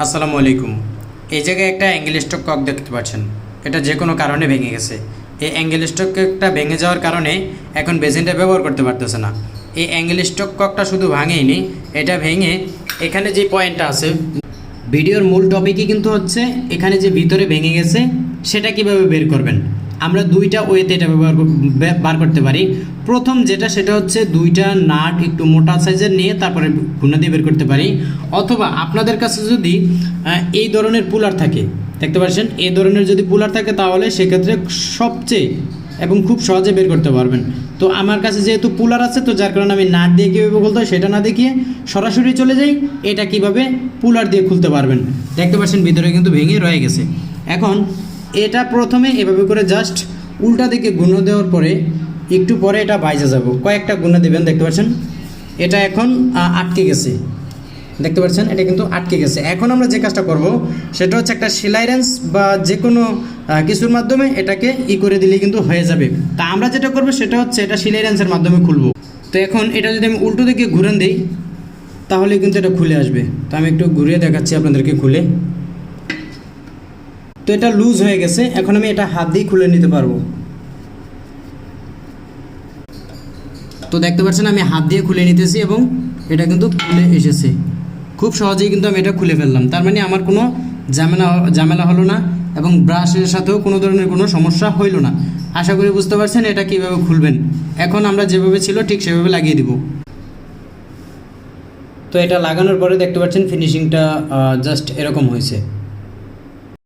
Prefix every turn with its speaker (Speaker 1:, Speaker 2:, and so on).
Speaker 1: আসসালামু আলাইকুম। এই জায়গায় একটা অ্যাঙ্গেল স্টক কক দেখতে পাচ্ছেন। এটা যে কোনো কারণে ভেঙে গেছে। এই অ্যাঙ্গেল স্টক ককটা ভেঙে যাওয়ার কারণে এখন বেসিনটা ব্যবহার করতে পারতেছে না। এই অ্যাঙ্গেল স্টক ককটা শুধু ভাঙেইনি, এটা ভেঙে এখানে যে পয়েন্টটা আছে, ভিডিওর মূল টপিকই কিন্তু হচ্ছে এখানে যে ভিতরে ভেঙে গেছে, সেটা কীভাবে বের করবেন? আমরা দুইটা ওয়েতে এটা ব্যবহার বার করতে পারি। প্রথম যেটা, সেটা হচ্ছে দুইটা নাট একটু মোটা সাইজের নিয়ে তারপরে ঘুনা দিয়ে বের করতে পারি। অথবা আপনাদের কাছে যদি এই ধরনের পুলার থাকে, দেখতে পাচ্ছেন? এই ধরনের যদি পুলার থাকে, তাহলে সেক্ষেত্রে সবচেয়ে এবং খুব সহজে বের করতে পারবেন। তো আমার কাছে যেহেতু পুলার আছে, তো যার কারণে আমি নাট দিয়ে কীভাবে বলতে হয়, সেটা না দেখিয়ে সরাসরি চলে যাই। এটা কীভাবে পুলার দিয়ে খুলতে পারবেন? দেখতে পাচ্ছেন, ভিতরে কিন্তু ভেঙে রয়ে গেছে। এখন এটা প্রথমে এভাবে করে জাস্ট উল্টা দিকে গুণ দেওয়ার পরে একটু পরে এটা বাইজে যাব। কয়েকটা গুণে দেবেন, দেখতে পাচ্ছেন? এটা এখন আটকে গেছে। দেখতে পাচ্ছেন? এটা কিন্তু আটকে গেছে। এখন আমরা যে কাজটা করব, সেটা হচ্ছে একটা সেলাই রেঞ্জ বা যে কোনো কিছুর মাধ্যমে এটাকে ই করে দিলে কিন্তু হয়ে যাবে। তা আমরা যেটা করব, সেটা হচ্ছে এটা সেলাই রেঞ্জের মাধ্যমে খুলবো। তো এখন এটা যদি আমি উল্টো দিকে ঘুরেন দিই, তাহলে কিন্তু এটা খুলে আসবে। তো আমি একটু ঘুরিয়ে দেখাচ্ছি আপনাদেরকে খুলে। তো এটা লুজ হয়ে গেছে, এখন আমি এটা হাত দিয়ে খুলে নিতে পারব। তো দেখতে পাচ্ছেন, আমি হাত দিয়ে খুলে নিতেছি এবং এটা কিন্তু খুলে এসেছে। খুব সহজেই কিন্তু আমি এটা খুলে ফেললাম। তার মানে আমার কোনো ঝামেলা ঝামেলা হলো না এবং ব্রাশের সাথেও কোনো ধরনের কোনো সমস্যা হইল না। আশা করি বুঝতে পারছেন এটা কীভাবে খুলবেন। এখন আমরা যেভাবে ছিল, ঠিক সেভাবে লাগিয়ে দিব। তো এটা লাগানোর পরে দেখতে পাচ্ছেন ফিনিশিংটা জাস্ট এরকম হয়েছে।